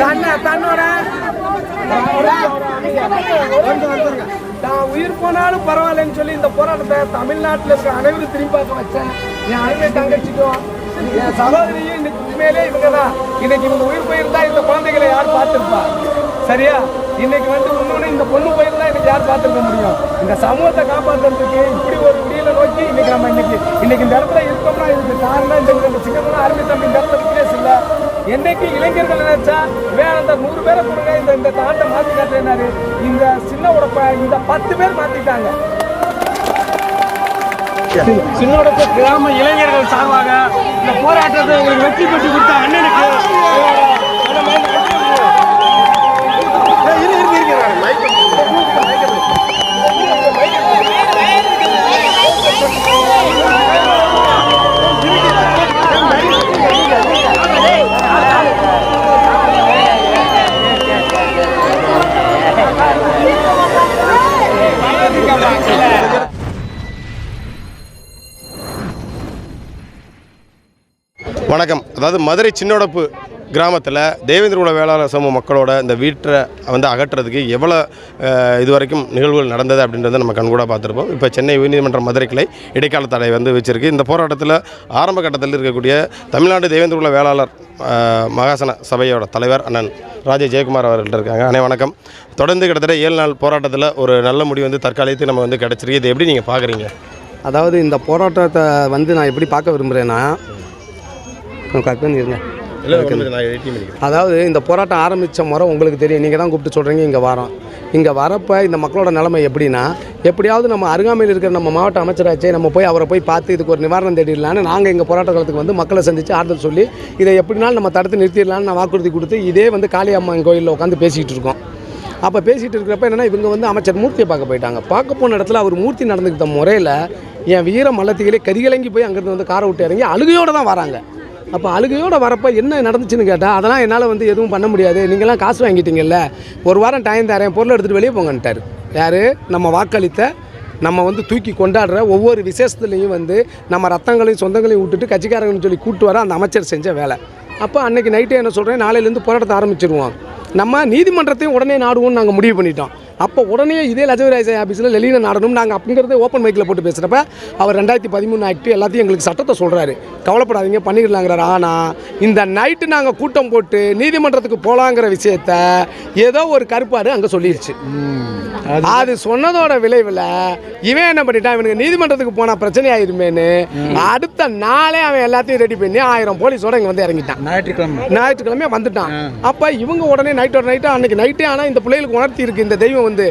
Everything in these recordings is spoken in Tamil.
தன்னை தன்னோட நான் உயிர் போனாலும் பரவாயில்லன்னு சொல்லி இந்த போராட்டத்தை தமிழ்நாட்டில் இருக்க அனைவரும் திரும்பி பார்க்க வச்சேன். என் அருமை தங்கச்சிக்கும் என் சகோதரியும் இன்னைக்கு உண்மையிலே இவங்க தான் இன்னைக்கு இவங்க உயிர் போயிருந்தா இந்த குழந்தைகளை யார் பார்த்துருப்பா? சரியா? இன்னைக்கு வந்து இன்னொன்று இந்த பொண்ணு போயிருந்தா இன்னைக்கு யார் பார்த்துருக்க முடியும்? இந்த சமூகத்தை காப்பாற்றுறதுக்கு இப்படி ஒரு முடியலை நோக்கி இன்னைக்கு நம்ம இன்னைக்கு இன்னைக்கு இந்த இடத்துல இருக்கோம்னா இதுக்கு காரணம் இந்த இந்த அருமை வச்சா வேற அந்த நூறு பேரை கொடுங்க. இந்த இந்த தாண்டை மாற்றி காட்டுறாரு இந்த சின்ன உடப்ப இந்த பத்து பேர் மாத்திட்டாங்க. சின்னோட கிராம இளைஞர்கள் சார்பாக இந்த போராட்டத்தை உங்களுக்கு வெற்றி பெற்று கொடுத்த அண்ணனுக்கு அதாவது மதுரை சின்னோடப்பு கிராமத்தில் தேவேந்திர குல வேளாளர் சமூக மக்களோட இந்த வீட்டை வந்து அகற்றுறதுக்கு எவ்வளோ இது வரைக்கும் நிகழ்வுகள் நடந்தது அப்படின்றத நம்ம கண்கூட பார்த்துருப்போம். இப்போ சென்னை உயர்நீதிமன்ற மதுரை கிளை இடைக்கால தடை வந்து வச்சிருக்கு. இந்த போராட்டத்தில் ஆரம்ப கட்டத்தில் இருக்கக்கூடிய தமிழ்நாடு தேவேந்திர குல வேளாளர் மகாசன சபையோட தலைவர் அண்ணன் ராஜே ஜெயக்குமார் அவர்கள்ட்ட இருக்காங்க. அண்ணே வணக்கம். தொடர்ந்து கிட்டத்தட்ட ஏழு நாள் போராட்டத்தில் ஒரு நல்ல முடிவு வந்து தற்காலிகத்துக்கு நம்ம வந்து கிடச்சிருக்கு. இது எப்படி நீங்கள் பார்க்குறீங்க அதாவது இந்த போராட்டத்தை வந்து நான் எப்படி பார்க்க விரும்புகிறேன்னா எயிட்டி பண்ணிக்கிறேன் அதாவது இந்த போராட்டம் ஆரம்பித்த முறை உங்களுக்கு தெரியும். நீங்கள் தான் கூப்பிட்டு சொல்கிறீங்க இங்கே வரோம். இங்கே வரப்போ இந்த மக்களோட நிலைமை எப்படின்னா எப்படியாவது நம்ம அருகாமையில் இருக்கிற நம்ம மாவட்ட அமைச்சராச்சே நம்ம போய் அவரை போய் பார்த்து இதுக்கு ஒரு நிவாரணம் தேடிடலான்னு நாங்கள் எங்கள் போராட்ட காலத்துக்கு வந்து மக்களை சந்தித்து ஆறுதல் சொல்லி இதை எப்படினாலும் நம்ம தடுத்து நிறுத்திடலான்னு நான் வாக்குறுதி கொடுத்து இதே வந்து காளியம்மன் கோயிலில் உட்காந்து பேசிக்கிட்டு இருக்கோம். அப்போ பேசிகிட்டு இருக்கிறப்ப என்னென்னா இவங்க வந்து அமைச்சர் மூர்த்தியை பார்க்க போயிட்டாங்க. பார்க்க போன இடத்துல அவர் மூர்த்தி நடந்துக்கிட்ட முறையில் என் வீர மல்லத்திகளே கரிகலங்கி போய் அங்கேருந்து வந்து காரை விட்டு இறங்கி அழுகையோடு தான் வராங்க. அப்போ அழுகையோடு வரப்போ என்ன நடந்துச்சுன்னு கேட்டால் அதெல்லாம் என்னால் வந்து எதுவும் பண்ண முடியாது. நீங்களாம் காசு வாங்கிட்டீங்கல்ல. ஒரு வாரம் டைம் தரேன் பொருளை எடுத்துகிட்டு வெளியே போங்கன்ட்டார் யார்? நம்ம வாக்களித்த நம்ம வந்து தூக்கி கொண்டாடுற ஒவ்வொரு விசேஷத்துலேயும் வந்து நம்ம ரத்தங்களையும் சொந்தங்களையும் விட்டுட்டு கட்சிக்காரங்கன்னு சொல்லி கூப்பிட்டு வர அந்த அமைச்சர் செஞ்ச வேலை. அப்போ அன்றைக்கி நைட்டே என்ன சொல்கிறேன் நாளையிலேருந்து போராட்டத்தை ஆரம்பிச்சிருவோம் நம்ம நீதிமன்றத்தையும் உடனே நாடுவோம்னு நாங்கள் முடிவு பண்ணிட்டோம். அப்போ உடனே இதே லஜவராஜ் ஆஃபீஸில் லெலின நாடணும் நாங்கள் அப்படிங்கிறத ஓப்பன் மைக்கில் போட்டு பேசுகிறப்ப அவர் ரெண்டாயிரத்தி பதிமூணு ஆக்ட் எல்லாத்தையும் எங்களுக்கு சட்டத்தை சொல்கிறாரு கவலைப்படாதீங்க பண்ணிடலாங்கிறாரு. ஆனால் இந்த நைட்டு நாங்கள் கூட்டம் போட்டு நீதிமன்றத்துக்கு போகலாங்கிற விஷயத்த ஏதோ ஒரு கருப்பாடு அங்கே சொல்லிருச்சு. அது சொன்னதோட விளைவில் இவன் என்ன பண்ணிட்டான்? இவனுக்கு நீதிமன்றத்துக்கு போனால் பிரச்சனை ஆயிருமேன்னு அடுத்த நாளே அவன் எல்லாத்தையும் ரெடி பண்ணி ஆயிரம் போலீஸோட இங்கே வந்து இறங்கிட்டான். ஞாயிற்றுக்கிழமை. ஞாயிற்றுக்கிழமை வந்துட்டான். அப்ப இவங்க உடனே நைட்டோட நைட்டு அன்னைக்கு நைட்டே ஆனால் இந்த பிள்ளைகளுக்கு உணர்த்தி இருக்குது இந்த தெய்வம் வந்து.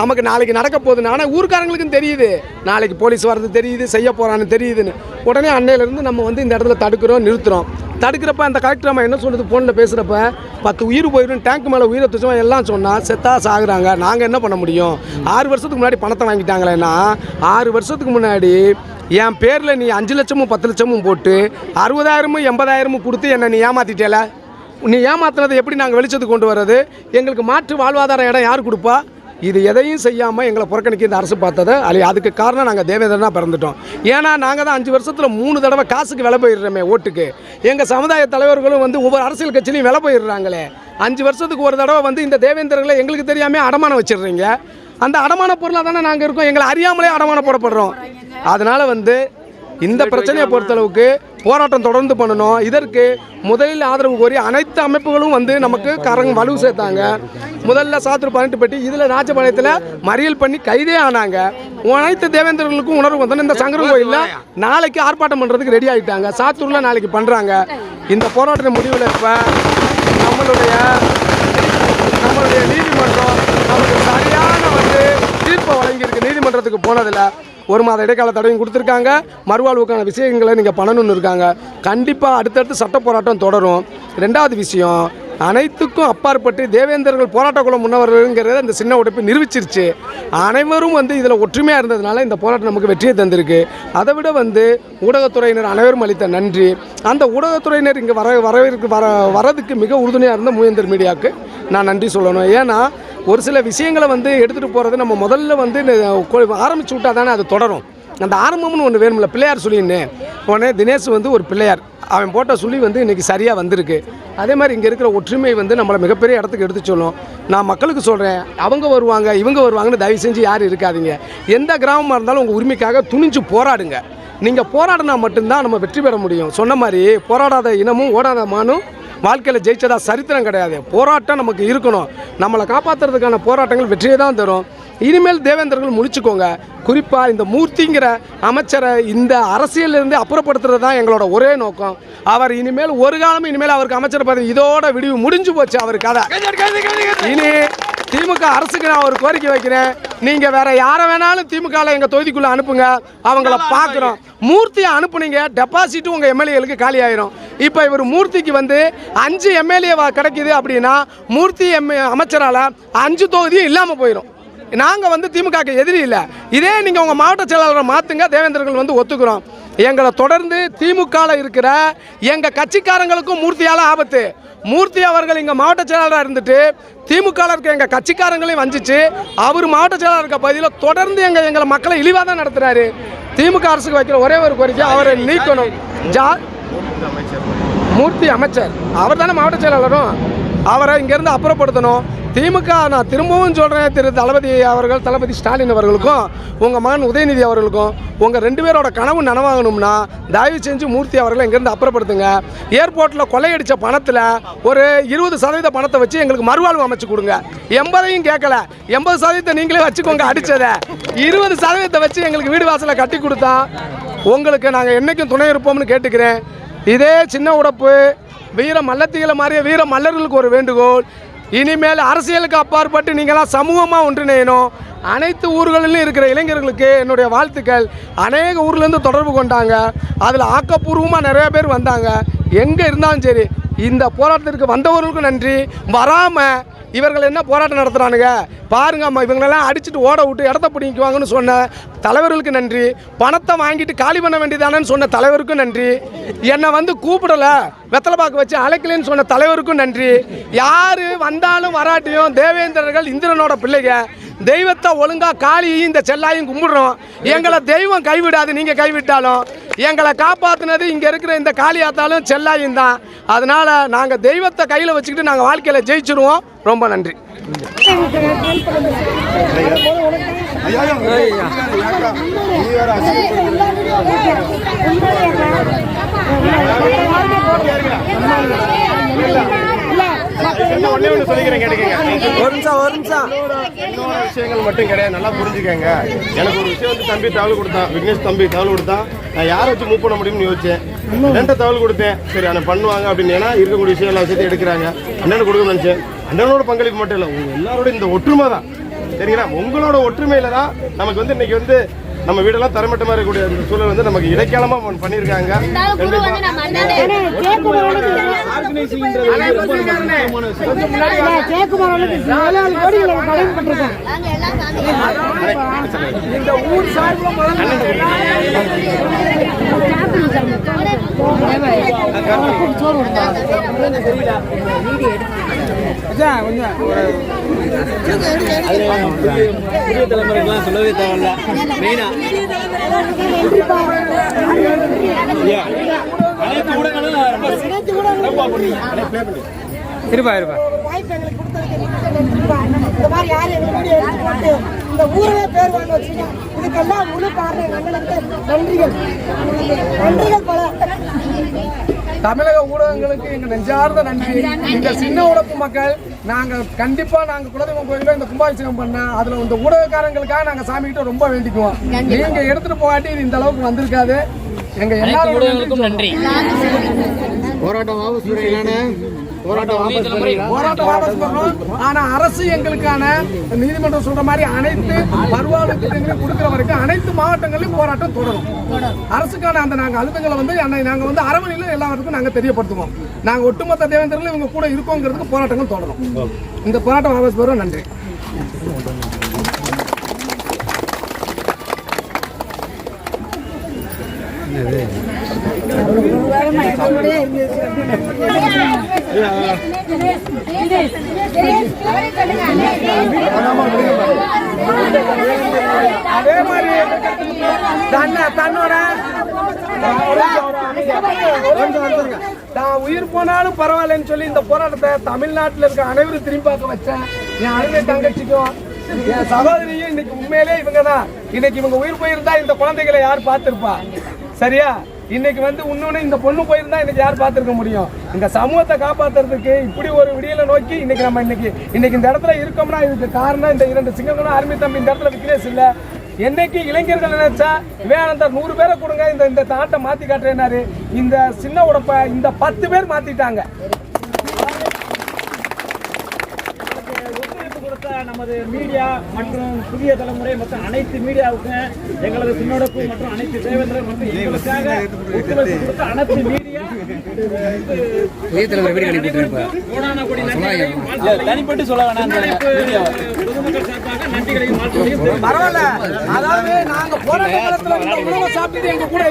நமக்கு நாளைக்கு நடக்க போகுதுன்னு. ஆனால் ஊர்க்காரங்களுக்கும் தெரியுது. நாளைக்கு போலீஸ் வர்றது தெரியுது செய்ய போகிறான்னு தெரியுதுன்னு. உடனே அன்னையிலேருந்து நம்ம வந்து இந்த இடத்துல தடுக்கிறோம் நிறுத்துகிறோம் தடுக்கிறப்ப அந்த கலெக்டர் அம்மா என்ன சொல்லுது ஃபோனில் பேசுகிறப்ப பத்து உயிர் போயிடும் டேங்க் மேலே உயிரை துச்சமாக எல்லாம் சொன்னால் செத்தா சாகுறாங்க. நாங்கள் என்ன பண்ண முடியும்? ஆறு வருஷத்துக்கு முன்னாடி பணத்தை வாங்கிட்டாங்களேன்னா ஆறு வருஷத்துக்கு முன்னாடி என் பேரில் நீ அஞ்சு லட்சமும் பத்து லட்சமும் போட்டு அறுபதாயிரமும் எண்பதாயிரமும் கொடுத்து என்னை நீ ஏமாற்றிட்டேல நீ ஏமாத்தினதை எப்படி நாங்கள் வெளிச்சத்துக்கு கொண்டு வர்றது? எங்களுக்கு மாற்று வாழ்வாதார இடம் யார் கொடுப்பா? இது எதையும் செய்யாமல் எங்களை புறக்கணிக்க இந்த அரசு பார்த்ததை அது அதுக்கு காரணம் நாங்கள் தேவேந்திரனா பிறந்துட்டோம். ஏன்னா நாங்கள் தான் அஞ்சு வருஷத்தில் மூணு தடவை காசுக்கு விலை போயிடுறோமே ஓட்டுக்கு. எங்கள் சமுதாய தலைவர்களும் வந்து ஒவ்வொரு அரசியல் கட்சியிலையும் விலை போயிடுறாங்களே. அஞ்சு வருஷத்துக்கு ஒரு தடவை வந்து இந்த தேவேந்திரர்களை எங்களுக்கு தெரியாமல் அடமானம் வச்சிடுறீங்க. அந்த அடமான பொருளாக தானே நாங்கள் இருக்கோம். எங்களை அறியாமலே அடமானம் போடப்படுறோம். அதனால் வந்து இந்த பிரச்சனையை பொறுத்தளவுக்கு போராட்டம் தொடர்ந்து பண்ணணும். இதற்கு முதலில் ஆதரவு கோரி அனைத்து அமைப்புகளும் வந்து நமக்கு கரங்க வலு சேர்த்தாங்க. முதல்ல சாத்தூர் பதினெட்டு பெட்டி இதில் ராஜபாளையத்தில் மறியல் பண்ணி கைதே ஆனாங்க. அனைத்து தேவேந்திரர்களுக்கும் உணர்வு வந்தோம் இந்த சங்கரன் கோயிலில் நாளைக்கு ஆர்ப்பாட்டம் பண்ணுறதுக்கு ரெடி ஆகிட்டாங்க சாத்தூரில் நாளைக்கு பண்ணுறாங்க இந்த போராட்ட முடிவில் இப்போ நம்மளுடைய நம்மளுடைய நீதிமன்றம் நமக்கு சரியான வந்து தீர்ப்பை வழங்கியிருக்கு. நீதிமன்றத்துக்கு போனதில் ஒரு மாத இடைக்கால தடையும் கொடுத்துருக்காங்க. மறுவாழ்வுக்கான விஷயங்களை நீங்கள் பண்ணணும்னு இருக்காங்க. கண்டிப்பாக அடுத்தடுத்து சட்ட போராட்டம் தொடரும். ரெண்டாவது விஷயம் அனைத்துக்கும் அப்பாற்பட்டு தேவேந்தர்கள் போராட்ட குலம் முன்னவர்கள்ங்கிறத இந்த சின்ன உடைப்பு நிரூபிச்சிருச்சு. அனைவரும் வந்து இதில் ஒற்றுமையாக இருந்ததுனால இந்த போராட்டம் நமக்கு வெற்றியை தந்திருக்கு. அதை விட வந்து ஊடகத்துறையினர் அனைவரும் அளித்த நன்றி. அந்த ஊடகத்துறையினர் இங்கே வர வரவேற்கு வர வரதுக்கு மிக உறுதுணையாக இருந்த மூவேந்தர் மீடியாவுக்கு நான் நன்றி சொல்லணும். ஏன்னா ஒரு சில விஷயங்களை வந்து எடுத்துகிட்டு போகிறது நம்ம முதல்ல வந்து ஆரம்பிச்சு விட்டா தானே அது தொடரும். அந்த ஆரம்பம்னு ஒன்று வேணும்ல பிள்ளையார் சொல்லின்னு. உடனே தினேஷ் வந்து ஒரு பிள்ளையார். அவன் போட்ட சுழி வந்து இன்றைக்கி சரியாக வந்திருக்கு. அதே மாதிரி இங்கே இருக்கிற ஒற்றுமை வந்து நம்மளை மிகப்பெரிய இடத்துக்கு எடுத்து சொல்லும். நான் மக்களுக்கு சொல்கிறேன் அவங்க வருவாங்க இவங்க வருவாங்கன்னு தயவு செஞ்சு யாரும் இருக்காதீங்க. எந்த கிராமமாக இருந்தாலும் உங்கள் உரிமைக்காக துணிஞ்சு போராடுங்க. நீங்கள் போராடினா மட்டும்தான் நம்ம வெற்றி பெற முடியும். சொன்ன மாதிரி போராடாத இனமும் ஓடாத மானும் வாழ்க்கையில் ஜெயிச்சதா சரித்திரம் கிடையாது. போராட்டம் நமக்கு இருக்கணும். நம்மளை காப்பாற்றுறதுக்கான போராட்டங்கள் வெற்றியை தான் தரும். இனிமேல் தேவேந்திரர்கள் முடிச்சுக்கோங்க குறிப்பாக இந்த மூர்த்திங்கிற அமைச்சரை இந்த அரசியலிருந்து அப்புறப்படுத்துறது தான் எங்களோட ஒரே நோக்கம். அவர் இனிமேல் ஒரு காலமும் இனிமேல் அவருக்கு அமைச்சர் பதவி இதோட விடிவு முடிஞ்சு போச்சு அவர் கதை இனி திமுக அரசுக்கு நான் ஒரு கோரிக்கை வைக்கிறேன். நீங்க வேற யாரை வேணாலும் திமுகவில் எங்க தொகுதிக்குள்ள அனுப்புங்க. அவங்கள பார்க்குறோம் மூர்த்தியை அனுப்புனீங்க. டெபாசிட்டும் உங்க எம்எல்ஏகளுக்கு காலி ஆயிரும். இப்போ இவர் மூர்த்திக்கு வந்து அஞ்சு எம்எல்ஏ கிடைக்குது அப்படின்னா மூர்த்தி எம் அமைச்சரால அஞ்சு தொகுதியும் இல்லாமல் போயிடும் நாங்கள் வந்து திமுகக்கு எதிரி இல்லை. இதே நீங்கள் உங்கள் மாவட்ட செயலாளரை மாற்றுங்க தேவேந்திரர்கள் வந்து ஒத்துக்கிறோம். எங்களை தொடர்ந்து திமுகவில் இருக்கிற எங்கள் கட்சிக்காரங்களுக்கும் மூர்த்தியால் ஆபத்து. மூர்த்தி அவர்கள் இங்கே மாவட்ட செயலாளராக இருந்துட்டு திமுகவில் இருக்க எங்கள் கட்சிக்காரங்களையும் வஞ்சிச்சு. அவர் மாவட்ட செயலாளர் இருக்க பகுதியில் தொடர்ந்து எங்கள் எங்களை மக்களை இழிவாக தான் நடத்துகிறாரு திமுக அரசுக்கு வைக்கிற ஒரே ஒரு கோரிக்கை அவரை நீக்கணும். ஜா மூர்த்தி அமைச்சர். அவர் தானே மாவட்ட செயலாளரும். அவரை இங்கேருந்து அப்புறப்படுத்தணும். திமுக நான் திரும்பவும் சொல்கிறேன் திரு தளபதி அவர்கள் தளபதி ஸ்டாலின் அவர்களுக்கும் உங்கள் மகன் உதயநிதி அவர்களுக்கும் உங்கள் ரெண்டு பேரோட கனவு நனவாகணும்னா தயவு செஞ்சு மூர்த்தி அவர்களை இங்கேருந்து அப்புறப்படுத்துங்க. ஏர்போர்ட்டில் கொள்ளையடித்த பணத்தில் ஒரு இருபது சதவீத பணத்தை வச்சு எங்களுக்கு மறுவாழ்வு அமைச்சு கொடுங்க. எண்பதையும் கேட்கல. எண்பது சதவீதத்தை நீங்களே வச்சுக்கோங்க அடித்ததை இருபது சதவீதத்தை வச்சு எங்களுக்கு வீடு வாசலை கட்டி கொடுத்தா உங்களுக்கு நாங்கள் என்றைக்கும் துணை இருப்போம்னு கேட்டுக்கிறேன். இதே சின்ன உடப்பு வீர மல்லத்திகளை மாதிரியே வீர மல்லர்களுக்கு ஒரு வேண்டுகோள். இனிமேல் அரசியலுக்கு அப்பாற்பட்டு நீங்களாம் சமூகமாக ஒன்றிணையணும். அனைத்து ஊர்களிலும் இருக்கிற இளைஞர்களுக்கு என்னுடைய வாழ்த்துக்கள். அநேக ஊர்லேருந்து தொடர்பு கொண்டாங்க. அதில் ஆக்கப்பூர்வமாக நிறைய பேர் வந்தாங்க. எங்கே இருந்தாலும் சரி இந்த போராட்டத்திற்கு வந்தவர்களுக்கும் நன்றி. வராமல் இவர்கள் என்ன போராட்டம் நடத்துகிறானுங்க பாருங்க அம்மா இவங்களெல்லாம் அடிச்சுட்டு ஓட விட்டு இடத்த பிடிக்குவாங்கன்னு சொன்ன தலைவர்களுக்கு நன்றி. பணத்தை வாங்கிட்டு காலி பண்ண வேண்டியதானன்னு சொன்ன தலைவருக்கும் நன்றி. என்னை வந்து கூப்பிடல வெத்தலை பாக்கு வச்சு அழைக்கலன்னு சொன்ன தலைவருக்கும் நன்றி. யார் வந்தாலும் வராட்டியும் தேவேந்திரர்கள் இந்திரனோட பிள்ளைங்க. தெய்வத்தை ஒழுங்காக காளியையும் இந்த செல்லாயும் கும்பிடுறோம். எங்களை தெய்வம் கைவிடாது நீங்கள் கைவிட்டாலும். எங்களை காப்பாத்துனது இங்கே இருக்கிற இந்த காளியாத்தாலும் செல்லாயும் தான். அதனால் நாங்கள் தெய்வத்தை கையில் வச்சுக்கிட்டு நாங்கள் வாழ்க்கையில் ஜெயிச்சிருவோம். ரொம்ப நன்றி. ஒண்ணே ஒன்று சொல்லிக்கிறேன் கேட்டுக்கங்க. ஒரு நிமிஷம் ஒரு நிமிஷம். விஷயங்கள் மட்டும் கிடையாது. நல்லா புரிஞ்சுக்கங்க. எனக்கு ஒரு விஷயம் வந்து தம்பி தகவல் கொடுத்தான். விக்னேஷ் தம்பி தகவல் கொடுத்தான். நான் யாரை வச்சு மூவ் பண்ண முடியும்னு யோசிச்சேன். அண்ணன்ட்ட தகவல் கொடுத்தேன். சரி அண்ணன் பண்ணுவாங்க அப்படின்னு. ஏன்னா இருக்கக்கூடிய விஷயம் எல்லாம் விஷயத்தை எடுக்கிறாங்க. அண்ணனுக்கு கொடுக்க நினைச்சேன். அண்ணனோட பங்களிப்பு மட்டும் இல்லை. உங்க எல்லாரோட இந்த ஒற்றுமை தான் சரிங்களா? உங்களோட ஒற்றுமையில தான் நமக்கு வந்து இன்னைக்கு வந்து நம்ம வீடெல்லாம் தரமட்டமா இருக்கக்கூடிய அந்த சூழல் வந்து நமக்கு இடைக்காலமா பண்ணியிருக்காங்க இந்த ஊர் சார்பில் முதல்ல புதிய தலைமுறைக்கெல்லாம் சொல்லவே தேவையில்ல மெயினா அனைத்து ஊடகங்களும் இருப்பா இருப்பா. இந்த மாதிரி யாரும் எங்களுடைய எடுத்து போட்டு இந்த ஊரவே பேர் வாங்க வச்சுங்க இதுக்கெல்லாம் முழு காரணம் நன்றிகள். நன்றிகள் பல தமிழக ஊடகங்களுக்கு எங்க நெஞ்சார்ந்த நன்றி. இந்த சின்ன உடப்பு மக்கள் நாங்க கண்டிப்பா நாங்க குலதெய்வம் கோயில இந்த கும்பாபிஷேகம் பண்ண அதுல இந்த ஊடகக்காரங்களுக்காக நாங்க சாமி கிட்ட ரொம்ப வேண்டிக்குவோம். நீங்க எடுத்துட்டு போகாட்டி இது இந்த அளவுக்கு வந்திருக்காது. எங்க எல்லாரும் ஊடகங்களுக்கும் நன்றி. போராட்டம் போராட்டம் வாபஸ் பெறீங்களா? போராட்டம் வாபஸ் பெறணும். ஆனா அரசு எங்களுக்கான நீதிமன்றம் சொல்ற மாதிரி அனைத்து மறுவாழ்வு திட்டங்களையும் கொடுக்கிற வரைக்கும் அனைத்து மாவட்டங்களிலும் போராட்டம் தொடரும். அரசுக்கான அந்த நாங்க அழுத்தங்களை வந்து நாங்க வந்து அரவணையில எல்லாருக்கும் நாங்க தெரியப்படுத்துவோம். நாங்க ஒட்டுமொத்த தேவேந்திரங்களும் இவங்க கூட இருக்கோங்கிறதுக்கு போராட்டங்கள் தொடரும். இந்த போராட்டம் வாபஸ் பெறும் நன்றி. அதே மாதிரி தன்னை தன்னோட நான் உயிர் போனாலும் பரவாயில்லன்னு சொல்லி இந்த போராட்டத்தை தமிழ்நாட்டில் இருக்க அனைவரும் திரும்பி பார்க்க வச்சேன் என் அருமை தங்கச்சிக்கும் என் சகோதரியும் இன்னைக்கு உண்மையிலே இவங்க தான் இன்னைக்கு இவங்க உயிர் போயிருந்தா இந்த குழந்தைகளை யார் பார்த்திருப்பா? சரியா? இன்னைக்கு வந்து இன்னொன்னு இந்த பொண்ணு போயிருந்தா இன்னைக்கு யார் பார்த்துருக்க முடியும்? இந்த சமூகத்தை காப்பாற்றுறதுக்கு இப்படி ஒரு விடியலை நோக்கி இன்னைக்கு நம்ம இன்னைக்கு இன்னைக்கு இந்த இடத்துல இருக்கோம்னா இதுக்கு காரணம் இந்த இரண்டு சிங்கங்களும் அருமை தம்பி இந்த இடத்துல விக்னேஷ் இல்லை. என்னைக்கு இளைஞர்கள் நினைச்சா விவேகானந்தர் நூறு பேரை கொடுங்க இந்த இந்த தாட்டை மாத்தி காட்டுறேனாரு இந்த சின்ன உடப்ப இந்த பத்து பேர் மாத்திட்டாங்க ஒத்துழைப்பு கொடுத்த நமது மீடியா மற்றும் புதிய தலைமுறை மற்றும் அனைத்து மீடியாவுக்கும் எங்களது பின்னோடப்பு மற்றும் அனைத்து தேவேந்திரர் மற்றும் எங்களுக்காக ஒத்துழைப்பு கொடுத்த அனைத்து மீடியா தனிப்பட்டு சொல்ல வேணாம் பொதுமக்கள் சார்பாக நன்றிகளையும் வாழ்த்துக்களையும் பரவாயில்ல. அதாவது நாங்க போராட்ட காலத்துல சாப்பிட்டுட்டு எங்க கூட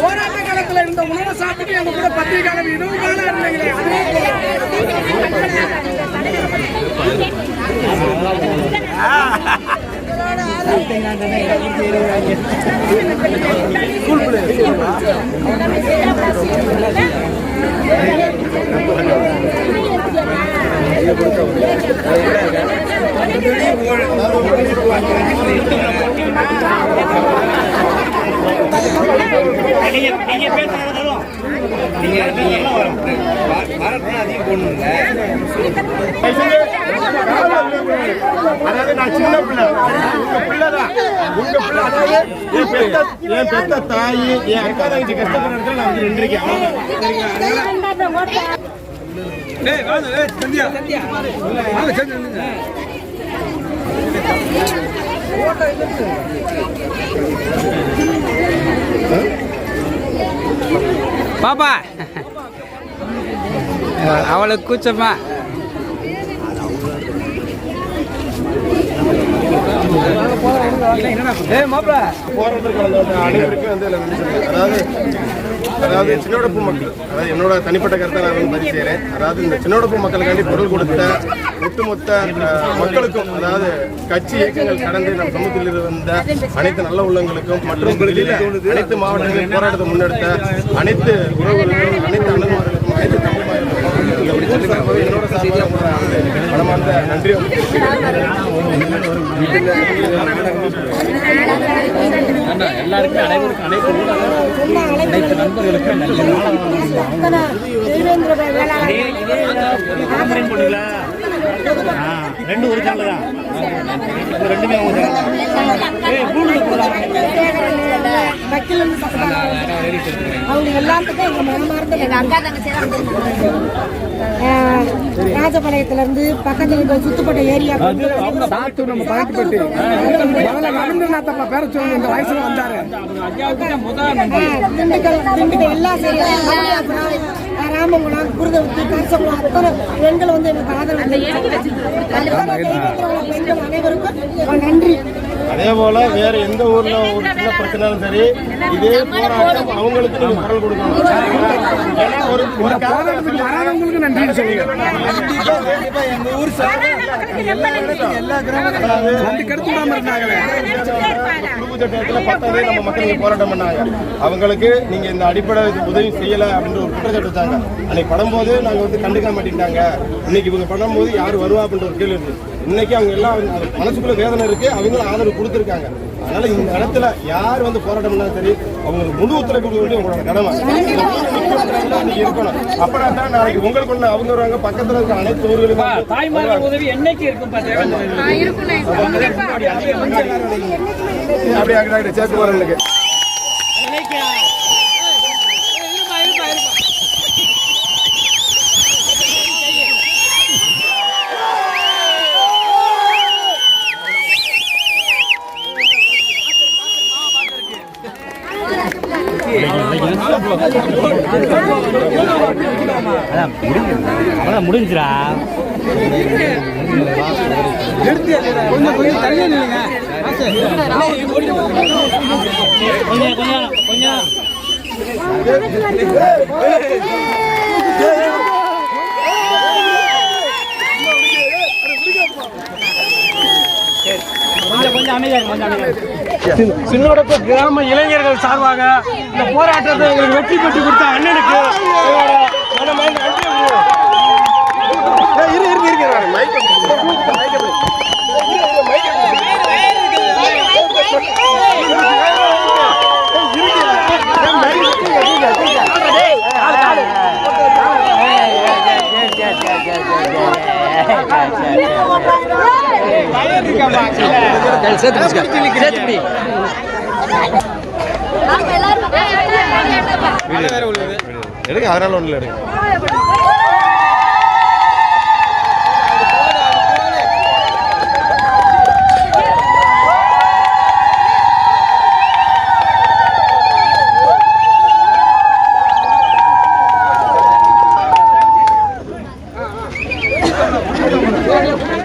போராட்ட காலத்துல இருந்த உணவை சாப்பிட்டு எங்க கூட பத்திரிக்கையாளர் இரவு காலம் இருந்தீங்களே? அதுவே போதும். அதாவது நான் சின்ன பிள்ளை உங்க பிள்ளை தான் உங்க பிள்ளை அதாவது என் பெத்த என் பெத்த தாய் என் அக்கா தங்கச்சி கஷ்டப்படுற இடத்துல நான் வந்து நின்றுருக்கேன். பாப்பா. அவளுக்கு கூச்சமா ஏய் மாப்பிள போராட்டத்தில் கலந்து கொண்ட அனைவருக்கும் வந்து அதாவது அதாவது சின்னோடப்பு மக்கள் அதாவது என்னோட தனிப்பட்ட கருத்தை நான் வந்து பதிவு செய்கிறேன் அதாவது இந்த சின்னோடப்பு மக்களுக்காண்டி பொருள் கொடுத்த ஒட்டுமொத்த மக்களுக்கும் அதாவது கட்சி இயக்கங்கள் கடந்து நம் சமூகத்தில் இருந்த அனைத்து நல்ல உள்ளங்களுக்கும் மற்றும் அனைத்து மாவட்டங்களில் போராட்டத்தை முன்னெடுத்த அனைத்து உறவுகளுக்கும் அனைத்து அனுபவங்களுக்கும் அனைத்து தமிழ் மனமார்ந்த நன்றி. எல்லாருக்கும் அனைவருக்கும் அனைத்து வேளாளர் ரெண்டு ஒரு சேனல் தான். ரெண்டுமே அவங்க வக்கீல் அவங்க எல்லாத்துக்கும் எங்க மனமார்ந்த ஆஹ், ராஜபாளையத்துல இருந்து பக்கத்துல இருக்க சுத்துப்பட்ட ஏரியா நம்ம பழக்கப்பட்டு முதல்ல ரவீந்திரநாத் பேர சொல்லி இந்த வயசுல வந்தாரு. திண்டுக்கல் திண்டுக்கல் எல்லா சரி ராமங்குளம் குருதவத்தி கரசகுளம் அத்தனை பெண்கள் வந்து எனக்கு ஆதரவு. பெண்கள் அனைவருக்கும் நன்றி. அதே போல வேற எந்த ஊர்ல ஒரு சின்ன பிரச்சனையும் சரி இதே போராட்டம் அவங்களுக்கு நீங்க குரல் கொடுக்கணும். ஏன்னா ஒரு ஒரு போராட்டத்துக்கு வராதவங்களுக்கு நன்றி சொல்லுங்க. வந்து கெடுத்து விடாம நம்ம மக்களுக்கு போராட்டம் பண்ணாங்க அவங்களுக்கு நீங்க இந்த அடிப்படை உதவி செய்யல அப்படின்ற ஒரு குற்றச்சாட்டு வச்சாங்க. அன்னைக்கு படும்போது நாங்க வந்து கண்டுக்க மாட்டேங்கிட்டாங்க இன்னைக்கு இவங்க பண்ணும்போது யார் வருவா அப்படின்ற ஒரு கேள்வி இருந்துச்சு. இன்னைக்கு அவங்க எல்லாம் மனசுக்குள்ள வேதனை இருக்கு அவங்களும் ஆதரவு கொடுத்துருக்காங்க. அதனால இந்த இடத்துல யார் வந்து போராட்டம் பண்ணாலும் சரி அவங்களுக்கு முழு ஒத்துழைப்பு கொடுக்க வேண்டிய உங்களோட கடமை இருக்கணும். அப்படின்னா தான் நாளைக்கு உங்களுக்கு ஒண்ணு அவங்க வருவாங்க பக்கத்துல இருக்க அனைத்து ஊர்களுக்கும். தாய்மார்கள் உதவி என்னைக்கு இருக்கும் அப்படியே அங்கே சேர்த்து வரங்களுக்கு அதான் முடிஞ்சிரா கொஞ்சம் கொஞ்சம் தள்ளி நில்லுங்க கொஞ்சம் கொஞ்சம் கொஞ்சம் கொஞ்சம் கொஞ்சம் அமைதியாக கொஞ்சம் அமைதியாக சின்னோடப்பு கிராம இளைஞர்கள் சார்பாக இந்த போராட்டத்தை எங்களுக்கு வெற்றி பெற்று கொடுத்த அண்ணனுக்கு இரு எடுங்க அதனால ஒன்றும் எடுங்க.